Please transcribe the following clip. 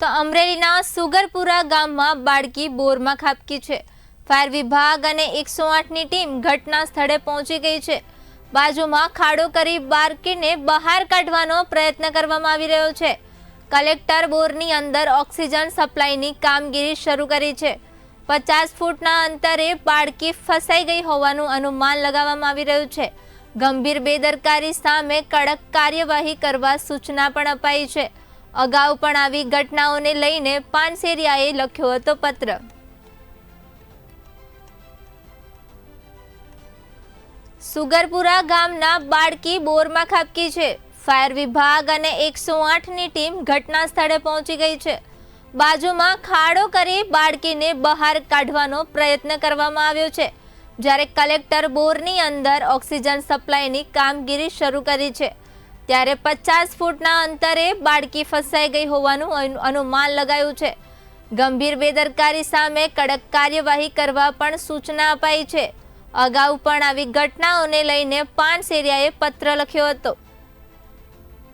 તો અમરેલીના સુગરપુરા ગામમાં બાળકી બોરમાં ખાબકી છે. ફાયર વિભાગ અને એકસો આઠની ટીમ ઘટના સ્થળે પહોંચી ગઈ છે. બાજુમાં ખાડો કરી બાળકીને બહાર કાઢવાનો પ્રયત્ન કરવામાં આવી રહ્યો છે. કલેક્ટર બોરની અંદર ઓક્સિજન સપ્લાયની કામગીરી શરૂ કરી છે. પચાસ ફૂટના અંતરે બાળકી ફસાઈ ગઈ હોવાનું અનુમાન લગાવવામાં આવી રહ્યું છે. ગંભીર બેદરકારી સામે કડક કાર્યવાહી કરવા સૂચના પણ અપાઈ છે. અગાઉ પણ આવી ઘટનાઓને લઈને પાનસેરિયાએ લખ્યો હતો પત્ર. સુગરપુરા ગામના બાળકી બોરમાં ખાબકી છે. ફાયર વિભાગ અને એકસો આઠની ટીમ ઘટના સ્થળે પહોંચી ગઈ છે. બાજુમાં ખાડો કરી બાળકીને બહાર કાઢવાનો પ્રયત્ન કરવામાં આવ્યો છે. જ્યારે કલેક્ટર બોરની અંદર ઓક્સિજન સપ્લાયની કામગીરી શરૂ કરી છે. ત્યારે પચાસ ફૂટના અંતરે બાળકી ફસાઈ ગઈ હોવાનું અનુમાન લગાયું છે. ગંભીર બેદરકારી સામે કડક કાર્યવાહી કરવા પણ સૂચના અપાઈ છે. અગાઉ પણ આવી ઘટનાઓને લઈને પાનસેરિયાએ પત્ર લખ્યો હતો.